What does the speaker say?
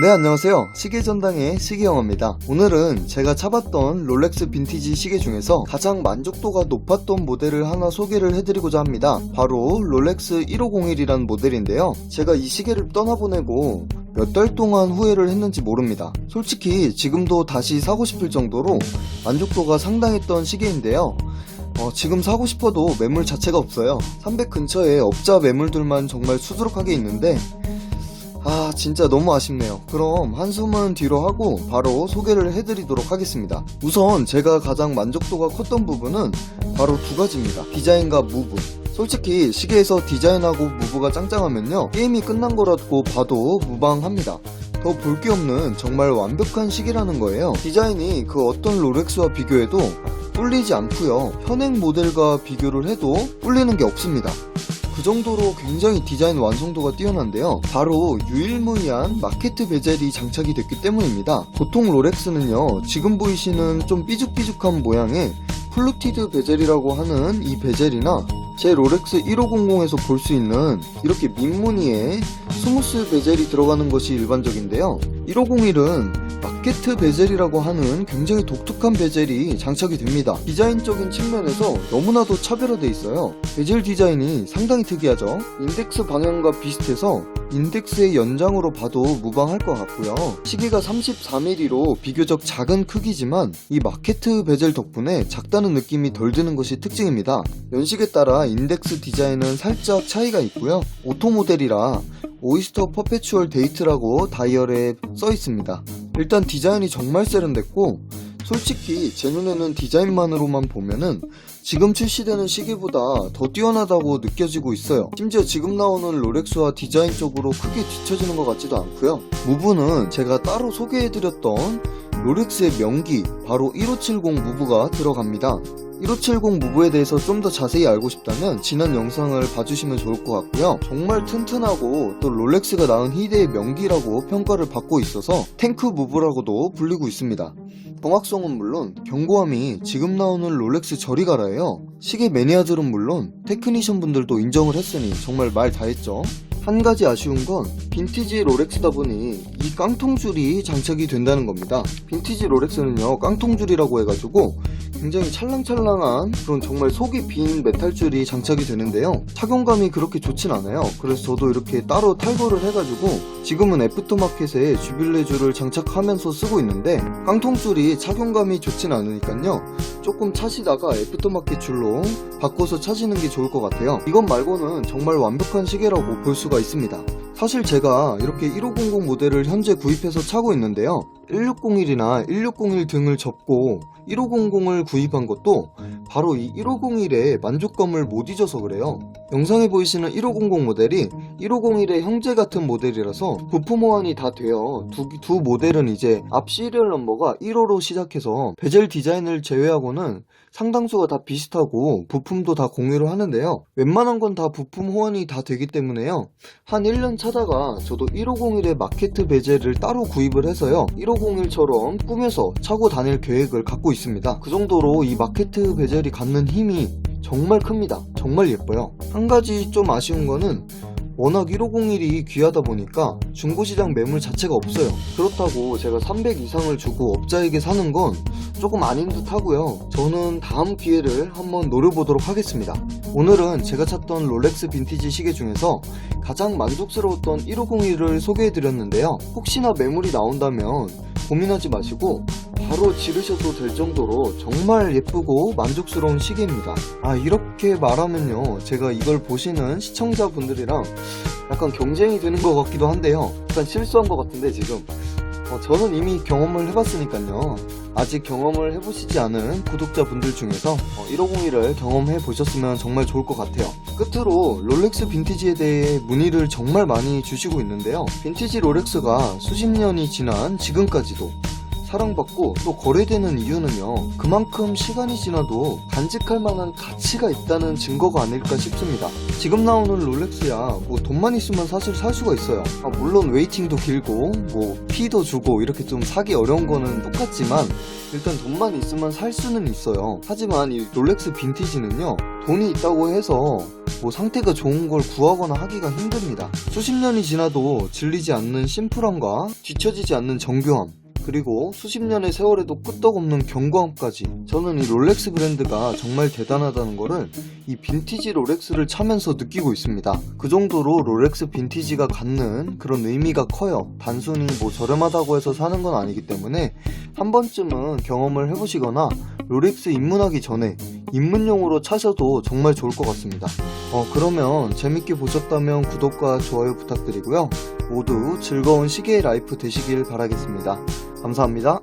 네 안녕하세요. 시계 전당의 시계영어입니다. 오늘은 제가 차봤던 롤렉스 빈티지 시계 중에서 가장 만족도가 높았던 모델을 하나 소개를 해드리고자 합니다. 바로 롤렉스 1501이라는 모델인데요. 제가 이 시계를 떠나보내고 몇 달 동안 후회를 했는지 모릅니다. 솔직히 지금도 다시 사고 싶을 정도로 만족도가 상당했던 시계인데요. 어, 지금 사고 싶어도 매물 자체가 없어요. 300 근처에 업자 매물들만 정말 수두룩하게 있는데 아 진짜 너무 아쉽네요. 그럼 한숨은 뒤로 하고 바로 소개를 해드리도록 하겠습니다. 우선 제가 가장 만족도가 컸던 부분은 바로 두 가지입니다. 디자인과 무브. 솔직히 시계에서 디자인하고 무브가 짱짱하면요 게임이 끝난 거라고 봐도 무방합니다. 더 볼 게 없는 정말 완벽한 시계라는 거예요. 디자인이 그 어떤 롤렉스와 비교해도 뿔리지 않고요. 현행 모델과 비교를 해도 뿔리는 게 없습니다 그 정도로 굉장히 디자인 완성도가 뛰어난데요. 바로 유일무이한 마케트 베젤이 장착이 됐기 때문입니다. 보통 롤렉스는요, 지금 보이시는 좀 삐죽삐죽한 모양의 플루티드 베젤이라고 하는 이 베젤이나 제 롤렉스 1500에서 볼 수 있는 이렇게 민무늬의 스무스 베젤이 들어가는 것이 일반적인데요. 1501은 마케트 베젤이라고 하는 굉장히 독특한 베젤이 장착이 됩니다. 디자인적인 측면에서 너무나도 차별화되어 있어요. 베젤 디자인이 상당히 특이하죠. 인덱스 방향과 비슷해서 인덱스의 연장으로 봐도 무방할 것 같고요. 시계가 34mm로 비교적 작은 크기지만 이 마케트 베젤 덕분에 작다는 느낌이 덜 드는 것이 특징입니다. 연식에 따라 인덱스 디자인은 살짝 차이가 있고요. 오토 모델이라 오이스터 퍼페추얼 데이트라고 다이얼에 써 있습니다. 일단 디자인이 정말 세련됐고 솔직히 제 눈에는 디자인만으로만 보면은 지금 출시되는 시계보다 더 뛰어나다고 느껴지고 있어요. 심지어 지금 나오는 롤렉스와 디자인적으로 크게 뒤처지는 것 같지도 않고요. 무브는 제가 따로 소개해드렸던 롤렉스의 명기 바로 1570 무브가 들어갑니다. 1570 무브에 대해서 좀 더 자세히 알고 싶다면 지난 영상을 봐주시면 좋을 것 같고요. 정말 튼튼하고 또 롤렉스가 낳은 희대의 명기라고 평가를 받고 있어서 탱크 무브라고도 불리고 있습니다. 정확성은 물론 견고함이 지금 나오는 롤렉스 저리 가라예요. 시계 매니아들은 물론 테크니션 분들도 인정을 했으니 정말 말 다했죠. 한 가지 아쉬운 건 빈티지 롤렉스다 보니 이 깡통줄이 장착이 된다는 겁니다. 빈티지 롤렉스는요 깡통줄이라고 해가지고 굉장히 찰랑찰랑한 그런 정말 속이 빈 메탈줄이 장착이 되는데요. 착용감이 그렇게 좋진 않아요. 그래서 저도 이렇게 따로 탈거를 해가지고 지금은 애프터마켓에 주빌레 줄을 장착하면서 쓰고 있는데 깡통줄이 착용감이 좋진 않으니까요. 조금 차시다가 애프터마켓 줄로 바꿔서 차시는 게 좋을 것 같아요. 이것 말고는 정말 완벽한 시계라고 볼 수가 있습니다. 사실 제가 이렇게 1500 모델을 현재 구입해서 차고 있는데요. 1601이나 1601 등을 접고 1500을 구입한 것도 바로 이 1501의 만족감을 못 잊어서 그래요. 영상에 보이시는 1500 모델이 1501의 형제 같은 모델이라서 부품 호환이 다 되어 두, 두 모델은 이제 앞 시리얼 넘버가 1호로 시작해서 베젤 디자인을 제외하고는 상당수가 다 비슷하고 부품도 다 공유를 하는데요. 웬만한 건 다 부품 호환이 다 되기 때문에요. 한 1년 차다가 저도 1501의 마케트 베젤을 따로 구입을 해서요. 1501처럼 꾸며서 차고 다닐 계획을 갖고 있습니다. 그 정도로 이 마케트 베젤 이 갖는 힘이 정말 큽니다. 정말 예뻐요. 한 가지 좀 아쉬운 거는 워낙 1501이 귀하다 보니까 중고시장 매물 자체가 없어요. 그렇다고 제가 300 이상을 주고 업자에게 사는 건 조금 아닌 듯 하고요. 저는 다음 기회를 한번 노려보도록 하겠습니다. 오늘은 제가 찾던 롤렉스 빈티지 시계 중에서 가장 만족스러웠던 1501을 소개해드렸는데요. 혹시나 매물이 나온다면 고민하지 마시고 바로 지르셔도 될 정도로 정말 예쁘고 만족스러운 시계입니다. 아, 이렇게 말하면요. 제가 이걸 보시는 시청자분들이랑 약간 경쟁이 되는 것 같기도 한데요. 약간 실수한 것 같은데, 지금. 어, 저는 이미 경험을 해봤으니까요. 아직 경험을 해보시지 않은 구독자분들 중에서 1501을 경험해 보셨으면 정말 좋을 것 같아요. 끝으로 롤렉스 빈티지에 대해 문의를 정말 많이 주시고 있는데요. 빈티지 롤렉스가 수십 년이 지난 지금까지도 사랑받고 또 거래되는 이유는요. 그만큼 시간이 지나도 간직할 만한 가치가 있다는 증거가 아닐까 싶습니다. 지금 나오는 롤렉스야 뭐 돈만 있으면 사실 살 수가 있어요. 아, 물론 웨이팅도 길고 뭐 피도 주고 이렇게 좀 사기 어려운 거는 똑같지만 일단 돈만 있으면 살 수는 있어요. 하지만 이 롤렉스 빈티지는요. 돈이 있다고 해서 뭐 상태가 좋은 걸 구하거나 하기가 힘듭니다. 수십 년이 지나도 질리지 않는 심플함과 뒤처지지 않는 정교함 그리고 수십 년의 세월에도 끄떡없는 견고함까지 저는 이 롤렉스 브랜드가 정말 대단하다는 거를 이 빈티지 롤렉스를 차면서 느끼고 있습니다. 그 정도로 롤렉스 빈티지가 갖는 그런 의미가 커요. 단순히 뭐 저렴하다고 해서 사는 건 아니기 때문에 한 번쯤은 경험을 해보시거나 롤렉스 입문하기 전에 입문용으로 차셔도 정말 좋을 것 같습니다. 어, 그러면 재밌게 보셨다면 구독과 좋아요 부탁드리고요. 모두 즐거운 시계의 라이프 되시길 바라겠습니다. 감사합니다.